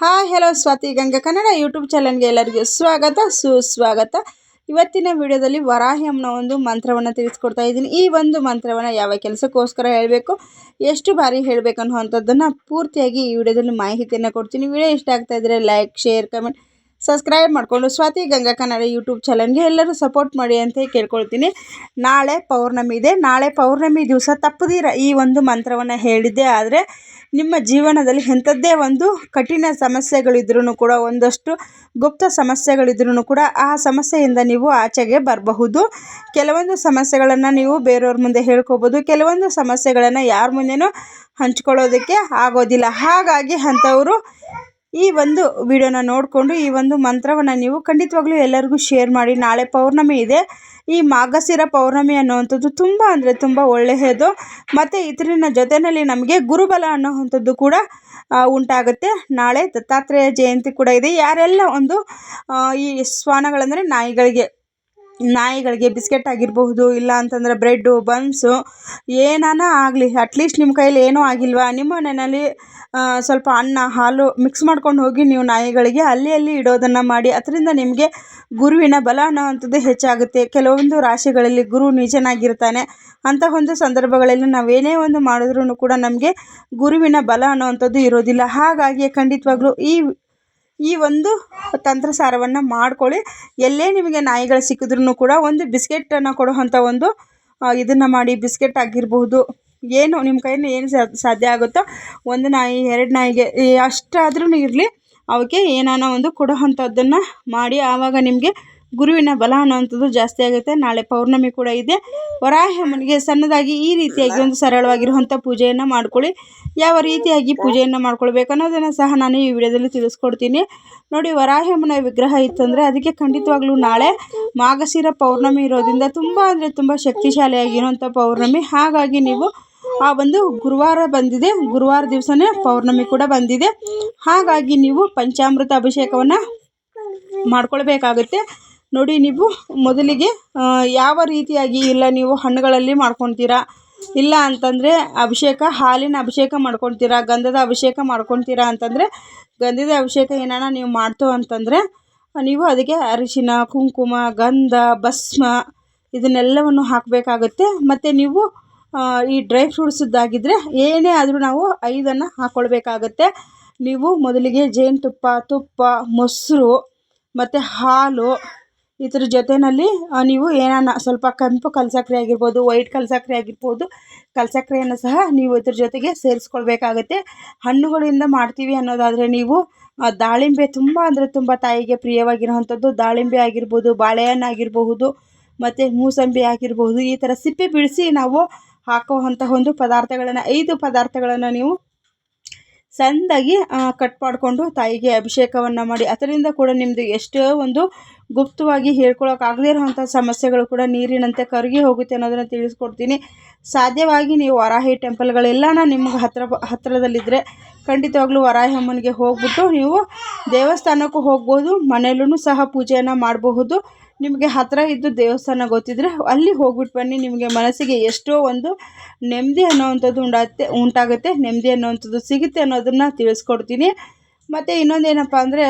Hi hello Swathi Ganga Kannada YouTube ಚಾನಲ್ಗೆ ಎಲ್ಲರಿಗೂ ಸ್ವಾಗತ, ಸುಸ್ವಾಗತ. ಇವತ್ತಿನ ವಿಡಿಯೋದಲ್ಲಿ ವರಾಹಿ ಅಮ್ಮನ ಒಂದು ಮಂತ್ರವನ್ನು ತಿಳಿಸ್ಕೊಡ್ತಾ ಇದ್ದೀನಿ. ಈ ಒಂದು ಮಂತ್ರವನ್ನು ಯಾವ ಕೆಲಸಕ್ಕೋಸ್ಕರ ಹೇಳಬೇಕು, ಎಷ್ಟು ಬಾರಿ ಹೇಳಬೇಕು ಅನ್ನುವಂಥದ್ದನ್ನು ಪೂರ್ತಿಯಾಗಿ ಈ ವಿಡಿಯೋದಲ್ಲಿ ಮಾಹಿತಿಯನ್ನು ಕೊಡ್ತೀನಿ. ವಿಡಿಯೋ ಇಷ್ಟ ಆಗ್ತಾ ಇದ್ದರೆ ಲೈಕ್ ಶೇರ್ ಕಮೆಂಟ್ ಸಬ್ಸ್ಕ್ರೈಬ್ ಮಾಡಿಕೊಂಡು ಸ್ವಾತಿ ಗಂಗಾ ಕನ್ನಡ ಯೂಟ್ಯೂಬ್ ಚಾನಲ್ಗೆ ಎಲ್ಲರೂ ಸಪೋರ್ಟ್ ಮಾಡಿ ಅಂತ ಕೇಳ್ಕೊಳ್ತೀನಿ. ನಾಳೆ ಪೌರ್ಣಮಿ ಇದೆ. ನಾಳೆ ಪೌರ್ಣಮಿ ದಿವಸ ತಪ್ಪದಿರ ಈ ಒಂದು ಮಂತ್ರವನ್ನು ಹೇಳಿದ್ದೆ. ಆದರೆ ನಿಮ್ಮ ಜೀವನದಲ್ಲಿ ಎಂಥದ್ದೇ ಒಂದು ಕಠಿಣ ಸಮಸ್ಯೆಗಳಿದ್ರೂ ಕೂಡ, ಒಂದಷ್ಟು ಗುಪ್ತ ಸಮಸ್ಯೆಗಳಿದ್ರೂ ಕೂಡ ಆ ಸಮಸ್ಯೆಯಿಂದ ನೀವು ಆಚೆಗೆ ಬರಬಹುದು. ಕೆಲವೊಂದು ಸಮಸ್ಯೆಗಳನ್ನು ನೀವು ಬೇರೆಯವ್ರ ಮುಂದೆ ಹೇಳ್ಕೊಬೋದು. ಕೆಲವೊಂದು ಸಮಸ್ಯೆಗಳನ್ನು ಯಾರ ಮುಂದೆನೂ ಹಂಚ್ಕೊಳ್ಳೋದಕ್ಕೆ ಆಗೋದಿಲ್ಲ. ಹಾಗಾಗಿ ಅಂಥವರು ಈ ಒಂದು ವಿಡಿಯೋನ ನೋಡಿಕೊಂಡು ಈ ಒಂದು ಮಂತ್ರವನ್ನು ನೀವು ಖಂಡಿತವಾಗ್ಲೂ ಎಲ್ಲರಿಗೂ ಶೇರ್ ಮಾಡಿ. ನಾಳೆ ಪೌರ್ಣಮಿ ಇದೆ. ಈ ಮಾಘಸಿರ ಪೌರ್ಣಮಿ ಅನ್ನುವಂಥದ್ದು ತುಂಬ ಅಂದರೆ ತುಂಬ ಒಳ್ಳೆಯದು. ಮತ್ತು ಇದರಿನ ಜೊತೆಯಲ್ಲಿ ನಮಗೆ ಗುರುಬಲ ಅನ್ನೋವಂಥದ್ದು ಕೂಡ ಉಂಟಾಗುತ್ತೆ. ನಾಳೆ ದತ್ತಾತ್ರೇಯ ಜಯಂತಿ ಕೂಡ ಇದೆ. ಯಾರೆಲ್ಲ ಒಂದು ಈ ಶ್ವಾನಗಳಂದರೆ ನಾಯಿಗಳಿಗೆ ನಾಯಿಗಳಿಗೆ ಬಿಸ್ಕೆಟ್ ಆಗಿರಬಹುದು, ಇಲ್ಲ ಅಂತಂದರೆ ಬ್ರೆಡ್ಡು, ಬನ್ಸು, ಏನಾನ ಆಗಲಿ. ಅಟ್ಲೀಸ್ಟ್ ನಿಮ್ಮ ಕೈಯಲ್ಲಿ ಏನೂ ಆಗಿಲ್ವಾ? ನಿಮ್ಮ ಮನೆಯಲ್ಲಿ ಸ್ವಲ್ಪ ಅನ್ನ, ಹಾಲು ಮಿಕ್ಸ್ ಮಾಡ್ಕೊಂಡು ಹೋಗಿ ನೀವು ನಾಯಿಗಳಿಗೆ ಅಲ್ಲಿ ಅಲ್ಲಿ ಇಡೋದನ್ನು ಮಾಡಿ, ಅದರಿಂದ ನಿಮಗೆ ಗುರುವಿನ ಬಲ ಅನ್ನೋವಂಥದ್ದು ಹೆಚ್ಚಾಗುತ್ತೆ. ಕೆಲವೊಂದು ರಾಶಿಗಳಲ್ಲಿ ಗುರು ನಿಜನಾಗಿರ್ತಾನೆ. ಅಂತಹ ಒಂದು ಸಂದರ್ಭಗಳಲ್ಲಿ ನಾವೇನೇ ಒಂದು ಮಾಡಿದ್ರೂ ಕೂಡ ನಮಗೆ ಗುರುವಿನ ಬಲ ಅನ್ನೋವಂಥದ್ದು ಇರೋದಿಲ್ಲ. ಹಾಗಾಗಿ ಖಂಡಿತವಾಗ್ಲೂ ಈ ಈ ಒಂದು ತಂತ್ರಸಾರವನ್ನು ಮಾಡ್ಕೊಳ್ಳಿ. ಎಲ್ಲೇ ನಿಮಗೆ ನಾಯಿಗಳು ಸಿಕ್ಕಿದ್ರೂ ಕೂಡ ಒಂದು ಬಿಸ್ಕೆಟನ್ನು ಕೊಡುವಂಥ ಒಂದು ಇದನ್ನು ಮಾಡಿ ಬಿಸ್ಕೆಟ್ ಆಗಿರಬಹುದು ಏನು ನಿಮ್ಮ ಕೈಯಲ್ಲಿ ಏನು ಸಾಧ್ಯ ಆಗುತ್ತೋ ಒಂದು ನಾಯಿ, ಎರಡು ನಾಯಿಗೆ ಅಷ್ಟಾದ್ರೂ ಇರಲಿ. ಅವಕ್ಕೆ ಏನಾನ ಒಂದು ಕೊಡೋ ಅಂಥದ್ದನ್ನು ಮಾಡಿ ಆವಾಗ ನಿಮಗೆ ಗುರುವಿನ ಬಲ ಅನ್ನುವಂಥದ್ದು ಜಾಸ್ತಿ ಆಗುತ್ತೆ. ನಾಳೆ ಪೌರ್ಣಮಿ ಕೂಡ ಇದೆ. ವರಾಹ ಅಮ್ಮನಿಗೆ ಸಣ್ಣದಾಗಿ ಈ ರೀತಿಯಾಗಿ ಒಂದು ಸರಳವಾಗಿರುವಂಥ ಪೂಜೆಯನ್ನು ಮಾಡ್ಕೊಳ್ಳಿ. ಯಾವ ರೀತಿಯಾಗಿ ಪೂಜೆಯನ್ನು ಮಾಡ್ಕೊಳ್ಬೇಕು ಅನ್ನೋದನ್ನು ಸಹ ನಾನು ಈ ವಿಡಿಯೋದಲ್ಲಿ ತಿಳಿಸ್ಕೊಡ್ತೀನಿ. ನೋಡಿ ವರಾಹಮ್ಮನ ವಿಗ್ರಹ ಇತ್ತಂದರೆ ಅದಕ್ಕೆ ಖಂಡಿತವಾಗ್ಲೂ ನಾಳೆ ಮಾಘಶಿರ ಪೌರ್ಣಮಿ ಇರೋದ್ರಿಂದ ತುಂಬ ಅಂದರೆ ತುಂಬ ಶಕ್ತಿಶಾಲಿಯಾಗಿರುವಂಥ ಪೌರ್ಣಮಿ. ಹಾಗಾಗಿ ನೀವು ಆ ಒಂದು ಗುರುವಾರ ಬಂದಿದೆ. ಗುರುವಾರ ದಿವಸನೇ ಪೌರ್ಣಮಿ ಕೂಡ ಬಂದಿದೆ. ಹಾಗಾಗಿ ನೀವು ಪಂಚಾಮೃತ ಅಭಿಷೇಕವನ್ನು ಮಾಡ್ಕೊಳ್ಬೇಕಾಗುತ್ತೆ. ನೋಡಿ ನೀವು ಮೊದಲಿಗೆ ಯಾವ ರೀತಿಯಾಗಿ ಇಲ್ಲ ನೀವು ಹಣ್ಣುಗಳಲ್ಲಿ ಮಾಡ್ಕೊತೀರಾ? ಇಲ್ಲ ಅಂತಂದರೆ ಅಭಿಷೇಕ, ಹಾಲಿನ ಅಭಿಷೇಕ ಮಾಡ್ಕೊತೀರಾ? ಗಂಧದ ಅಭಿಷೇಕ ಮಾಡ್ಕೊತೀರಾ ಅಂತಂದರೆ, ಗಂಧದ ಅಭಿಷೇಕ ಏನಾರ ನೀವು ಮಾಡ್ತು ಅಂತಂದರೆ, ನೀವು ಅದಕ್ಕೆ ಅರಿಶಿನ, ಕುಂಕುಮ, ಗಂಧ, ಭಸ್ಮ ಇದನ್ನೆಲ್ಲವನ್ನು ಹಾಕಬೇಕಾಗುತ್ತೆ. ಮತ್ತು ನೀವು ಈ ಡ್ರೈ ಫ್ರೂಟ್ಸದ್ದಾಗಿದ್ದರೆ ಏನೇ ಆದರೂ ನಾವು ಐದನ್ನು ಹಾಕ್ಕೊಳ್ಬೇಕಾಗತ್ತೆ ನೀವು ಮೊದಲಿಗೆ ಜೇನುತುಪ್ಪ, ತುಪ್ಪ, ಮೊಸರು, ಮತ್ತು ಹಾಲು ಇದ್ರ ಜೊತೆಯಲ್ಲಿ ನೀವು ಏನಾನ ಸ್ವಲ್ಪ ಕೆಂಪು ಕಲ್ಸಕ್ರೆ ಆಗಿರ್ಬೋದು, ವೈಟ್ ಕಲ್ಸಕ್ರೆ ಆಗಿರ್ಬೋದು, ಕಲ್ಸಕ್ರೆಯನ್ನು ಸಹ ನೀವು ಇದ್ರ ಜೊತೆಗೆ ಸೇರಿಸ್ಕೊಳ್ಬೇಕಾಗತ್ತೆ. ಹಣ್ಣುಗಳಿಂದ ಮಾಡ್ತೀವಿ ಅನ್ನೋದಾದರೆ ನೀವು ದಾಳಿಂಬೆ ತುಂಬ ಅಂದರೆ ತುಂಬ ತಾಯಿಗೆ ಪ್ರಿಯವಾಗಿರುವಂಥದ್ದು. ದಾಳಿಂಬೆ ಆಗಿರ್ಬೋದು, ಬಾಳೆಹಣ್ಣು ಆಗಿರಬಹುದು, ಮತ್ತು ಮೂಸಂಬಿ ಆಗಿರ್ಬೋದು, ಈ ಥರ ಸಿಪ್ಪೆ ಬಿಡಿಸಿ ನಾವು ಹಾಕುವಂತಹ ಒಂದು ಪದಾರ್ಥಗಳನ್ನು, ಐದು ಪದಾರ್ಥಗಳನ್ನು ನೀವು ಸಣ್ಣದಾಗಿ ಕಟ್ ಮಾಡಿಕೊಂಡು ತಾಯಿಗೆ ಅಭಿಷೇಕವನ್ನು ಮಾಡಿ, ಅದರಿಂದ ಕೂಡ ನಿಮ್ಮದು ಎಷ್ಟೋ ಒಂದು ಗುಪ್ತವಾಗಿ ಹೇಳ್ಕೊಳೋಕ್ಕಾಗದೇ ಇರುವಂಥ ಸಮಸ್ಯೆಗಳು ಕೂಡ ನೀರಿನಂತೆ ಕರಗಿ ಹೋಗುತ್ತೆ ಅನ್ನೋದನ್ನು ತಿಳಿಸ್ಕೊಡ್ತೀನಿ. ಸಾಧ್ಯವಾಗಿ ನೀವು ವರಾಹಿ ಟೆಂಪಲ್ಗಳೆಲ್ಲನ ನಿಮ್ಗೆ ಹತ್ತಿರ ಹತ್ತಿರದಲ್ಲಿದ್ದರೆ ಖಂಡಿತವಾಗ್ಲೂ ವರಾಹಿ ಅಮ್ಮನಿಗೆ ಹೋಗ್ಬಿಟ್ಟು ನೀವು ದೇವಸ್ಥಾನಕ್ಕೂ ಹೋಗ್ಬೋದು, ಮನೆಯಲ್ಲೂ ಸಹ ಪೂಜೆಯನ್ನು ಮಾಡಬಹುದು. ನಿಮಗೆ ಹತ್ತಿರ ಇದ್ದು ದೇವಸ್ಥಾನ ಗೊತ್ತಿದ್ದರೆ ಅಲ್ಲಿ ಹೋಗ್ಬಿಟ್ಟು ಬನ್ನಿ. ನಿಮಗೆ ಮನಸ್ಸಿಗೆ ಎಷ್ಟೋ ಒಂದು ನೆಮ್ಮದಿ ಅನ್ನೋವಂಥದ್ದು ಉಂಡತ್ತೆ ಉಂಟಾಗುತ್ತೆ. ನೆಮ್ಮದಿ ಅನ್ನೋವಂಥದ್ದು ಸಿಗುತ್ತೆ ಅನ್ನೋದನ್ನು ತಿಳಿಸ್ಕೊಡ್ತೀನಿ. ಮತ್ತು ಇನ್ನೊಂದೇನಪ್ಪ ಅಂದರೆ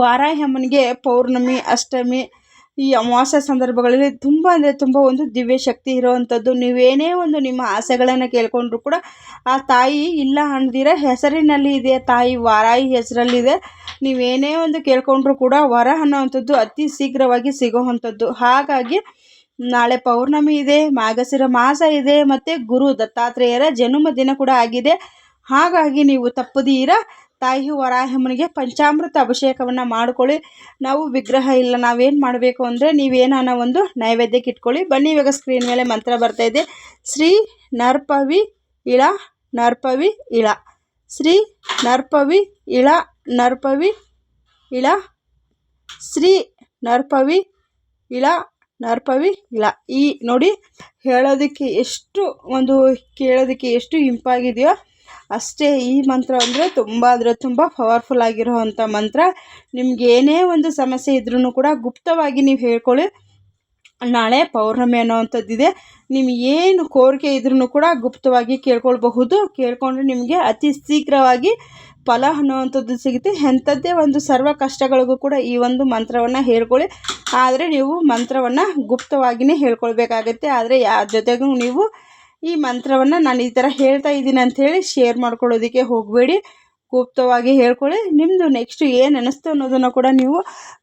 ವಾರಾಹಿ ಅಮ್ಮನಿಗೆ ಪೌರ್ಣಮಿ, ಅಷ್ಟಮಿ ಈ ಅಮಾವಾಸ್ಯ ಸಂದರ್ಭಗಳಲ್ಲಿ ತುಂಬ ಅಂದರೆ ತುಂಬ ಒಂದು ದಿವ್ಯ ಶಕ್ತಿ ಇರುವಂಥದ್ದು ನೀವೇನೇ ಒಂದು ನಿಮ್ಮ ಆಸೆಗಳನ್ನು ಕೇಳ್ಕೊಂಡ್ರು ಕೂಡ ಆ ತಾಯಿ ಇಲ್ಲ ಅಂದಿರ ಹೆಸರಿನಲ್ಲಿ ಇದೆ, ತಾಯಿ ವಾರಾಯಿ ಹೆಸರಲ್ಲಿದೆ ನೀವೇನೇ ಒಂದು ಕೇಳ್ಕೊಂಡ್ರು ಕೂಡ ವರ ಅನ್ನೋವಂಥದ್ದು ಅತಿ ಶೀಘ್ರವಾಗಿ ಸಿಗೋವಂಥದ್ದು. ಹಾಗಾಗಿ ನಾಳೆ ಪೌರ್ಣಮಿ ಇದೆ ಮಾಗಸಿರ ಮಾಸ ಇದೆ, ಮತ್ತು ಗುರು ದತ್ತಾತ್ರೇಯರ ಜನ್ಮ ದಿನ ಕೂಡ ಆಗಿದೆ. ಹಾಗಾಗಿ ನೀವು ತಪ್ಪದೀರ ತಾಯಿ ವರಾಹಮ್ಮನಿಗೆ ಪಂಚಾಮೃತ ಅಭಿಷೇಕವನ್ನು ಮಾಡ್ಕೊಳ್ಳಿ. ನಾವು ವಿಗ್ರಹ ಇಲ್ಲ, ನಾವೇನು ಮಾಡಬೇಕು ಅಂದರೆ ನೀವೇನಾನ ಒಂದು ನೈವೇದ್ಯಕ್ಕೆ ಇಟ್ಕೊಳ್ಳಿ. ಬನ್ನಿ, ಇವಾಗ ಸ್ಕ್ರೀನ್ ಮೇಲೆ ಮಂತ್ರ ಬರ್ತಾ ಇದೆ. ಶ್ರೀ ನರ್ಪವಿ ಇಳ ನರ್ಪವಿ ಇಳ. ಶ್ರೀ ನರ್ಪವಿ ಇಳ ನರ್ಪವಿ ಇಳ. ಶ್ರೀ ನರ್ಪವಿ ಇಳ ನರ್ಪವಿ ಇಳ. ಈ ನೋಡಿ ಹೇಳೋದಕ್ಕೆ ಎಷ್ಟು ಒಂದು ಕೇಳೋದಕ್ಕೆ ಎಷ್ಟು ಇಂಪಾಗಿದೆಯೋ ಅಷ್ಟೇ ಈ ಮಂತ್ರ ಅಂದರೆ ತುಂಬ ಅಂದರೆ ತುಂಬ ಪವರ್ಫುಲ್ ಆಗಿರೋವಂಥ ಮಂತ್ರ. ನಿಮ್ಗೆ ಏನೇ ಒಂದು ಸಮಸ್ಯೆ ಇದ್ರೂ ಕೂಡ ಗುಪ್ತವಾಗಿ ನೀವು ಹೇಳ್ಕೊಳ್ಳಿ. ನಾಳೆ ಪೌರ್ಣಮಿ ಅನ್ನೋವಂಥದ್ದಿದೆ. ನಿಮ್ಗೆ ಏನು ಕೋರಿಕೆ ಇದ್ರೂ ಕೂಡ ಗುಪ್ತವಾಗಿ ಕೇಳ್ಕೊಳ್ಬಹುದು. ಕೇಳಿಕೊಂಡ್ರೆ ನಿಮಗೆ ಅತಿ ಶೀಘ್ರವಾಗಿ ಫಲ ಅನ್ನುವಂಥದ್ದು ಸಿಗುತ್ತೆ. ಎಂಥದ್ದೇ ಒಂದು ಸರ್ವ ಕಷ್ಟಗಳಿಗೂ ಕೂಡ ಈ ಒಂದು ಮಂತ್ರವನ್ನು ಹೇಳ್ಕೊಳ್ಳಿ. ಆದರೆ ನೀವು ಮಂತ್ರವನ್ನು ಗುಪ್ತವಾಗಿಯೇ ಹೇಳ್ಕೊಳ್ಬೇಕಾಗತ್ತೆ. ಆದರೆ ಯಾರ ಜೊತೆಗೂ ನೀವು ಈ ಮಂತ್ರವನ್ನು ನಾನು ಈ ಥರ ಹೇಳ್ತಾ ಇದ್ದೀನಿ ಅಂಥೇಳಿ ಶೇರ್ ಮಾಡ್ಕೊಳ್ಳೋದಕ್ಕೆ ಹೋಗಬೇಡಿ. ಗುಪ್ತವಾಗಿ ಹೇಳ್ಕೊಳ್ಳಿ. ನಿಮ್ಮದು ನೆಕ್ಸ್ಟ್ ಏನು ಅನ್ನಿಸ್ತು ಅನ್ನೋದನ್ನು ಕೂಡ ನೀವು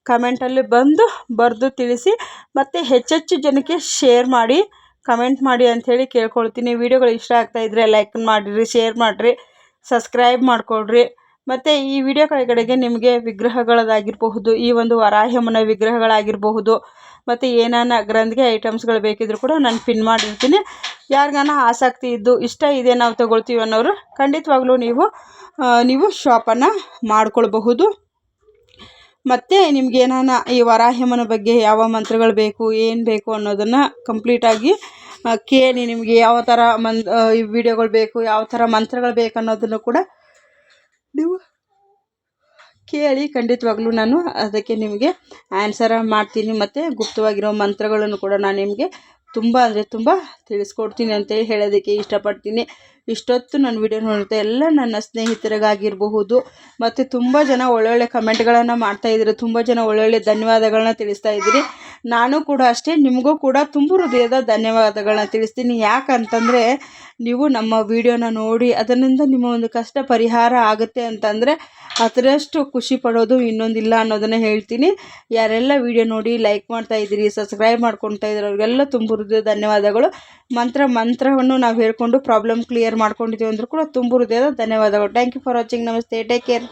ಕಮೆಂಟಲ್ಲಿ ಬಂದು ಬರೆದು ತಿಳಿಸಿ. ಮತ್ತು ಹೆಚ್ಚೆಚ್ಚು ಜನಕ್ಕೆ ಶೇರ್ ಮಾಡಿ ಕಮೆಂಟ್ ಮಾಡಿ ಅಂಥೇಳಿ ಕೇಳ್ಕೊಳ್ತೀನಿ. ವಿಡಿಯೋಗಳು ಇಷ್ಟ ಆಗ್ತಾಯಿದ್ರೆ ಲೈಕ್ ಮಾಡಿರಿ ಶೇರ್ ಮಾಡಿರಿ ಸಬ್ಸ್ಕ್ರೈಬ್ ಮಾಡಿಕೊಡ್ರಿ ಮತ್ತು ಈ ವಿಡಿಯೋ ಕೆಳಗಡೆಗೆ ನಿಮಗೆ ವಿಗ್ರಹಗಳದಾಗಿರಬಹುದು ಈ ಒಂದು ವರಾಹಮನ ವಿಗ್ರಹಗಳಾಗಿರಬಹುದು. ಮತ್ತು ಏನಾನ ಗ್ರಂಥಿಗೆ ಐಟಮ್ಸ್ಗಳು ಬೇಕಿದ್ರೂ ಕೂಡ ನಾನು ಪಿನ್ ಮಾಡಿರ್ತೀನಿ. ಯಾರಿಗಾನ ಆಸಕ್ತಿ ಇದ್ದು ಇಷ್ಟ ಇದೆ ನಾವು ತೊಗೊಳ್ತೀವಿ ಅನ್ನೋರು ಖಂಡಿತವಾಗ್ಲೂ ನೀವು ನೀವು ಶಾಪನ್ನು ಮಾಡ್ಕೊಳ್ಬಹುದು. ಮತ್ತು ನಿಮ್ಗೆ ಏನಾನ ಈ ವರಾಹ್ಯಮ್ಮನ ಬಗ್ಗೆ ಯಾವ ಮಂತ್ರಗಳು ಬೇಕು, ಏನು ಬೇಕು ಅನ್ನೋದನ್ನು ಕಂಪ್ಲೀಟಾಗಿ ಕೇಳಿ ನಿಮಗೆ ಯಾವ ಥರ ಮನ್ ವಿಡಿಯೋಗಳು ಬೇಕು, ಯಾವ ಥರ ಮಂತ್ರಗಳು ಬೇಕು ಅನ್ನೋದನ್ನು ಕೂಡ ನೀವು ಕೇಳಿ ಖಂಡಿತವಾಗ್ಲೂ ನಾನು ಅದಕ್ಕೆ ನಿಮಗೆ ಆನ್ಸರ ಮಾಡ್ತೀನಿ ಮತ್ತು ಗುಪ್ತವಾಗಿರೋ ಮಂತ್ರಗಳನ್ನು ಕೂಡ ನಾನು ನಿಮಗೆ ತುಂಬ ಅಂದರೆ ತುಂಬ ತಿಳಿಸ್ಕೊಡ್ತೀನಿ ಅಂತೇಳಿ ಹೇಳೋದಕ್ಕೆ ಇಷ್ಟಪಡ್ತೀನಿ. ಇಷ್ಟೊತ್ತು ನನ್ನ ವಿಡಿಯೋ ನೋಡುತ್ತೆ ಎಲ್ಲ ನನ್ನ ಸ್ನೇಹಿತರಿಗಾಗಿರಬಹುದು, ಮತ್ತು ತುಂಬ ಜನ ಒಳ್ಳೊಳ್ಳೆ ಕಮೆಂಟ್ಗಳನ್ನು ಮಾಡ್ತಾಯಿದ್ದೀರಿ ತುಂಬ ಜನ ಒಳ್ಳೊಳ್ಳೆ ಧನ್ಯವಾದಗಳನ್ನ ತಿಳಿಸ್ತಾ ಇದ್ದೀರಿ. ನಾನು ಕೂಡ ಅಷ್ಟೇ, ನಿಮಗೂ ಕೂಡ ತುಂಬ ಹೃದಯದ ಧನ್ಯವಾದಗಳನ್ನ ತಿಳಿಸ್ತೀನಿ. ಯಾಕಂತಂದರೆ ನೀವು ನಮ್ಮ ವಿಡಿಯೋನ ನೋಡಿ ಅದರಿಂದ ನಿಮ್ಮ ಒಂದು ಕಷ್ಟ ಪರಿಹಾರ ಆಗುತ್ತೆ ಅಂತಂದರೆ ಅದರಷ್ಟು ಖುಷಿ ಪಡೋದು ಇನ್ನೊಂದಿಲ್ಲ ಅನ್ನೋದನ್ನು ಹೇಳ್ತೀನಿ. ಯಾರೆಲ್ಲ ವಿಡಿಯೋ ನೋಡಿ ಲೈಕ್ ಮಾಡ್ತಾ ಇದ್ದೀರಿ ಸಬ್ಸ್ಕ್ರೈಬ್ ಮಾಡ್ಕೊತಾ ಇದ್ದೀರಿ, ಅವ್ರಿಗೆಲ್ಲ ತುಂಬ ಹೃದಯ ಧನ್ಯವಾದಗಳು. ಮಂತ್ರ ಮಂತ್ರವನ್ನು ನಾವು ಹೇಳ್ಕೊಂಡು ಪ್ರಾಬ್ಲಮ್ ಕ್ಲಿಯರ್ ಮಾಡ್ಕೊಂಡಿದ್ದೀವಿ ಅಂದರೂ ಕೂಡ ತುಂಬ ಹೃದಯದ ಧನ್ಯವಾದಗಳು. ಥ್ಯಾಂಕ್ ಯು ಫಾರ್ ವಾಚಿಂಗ್ ನಮಸ್ತೆ. Take care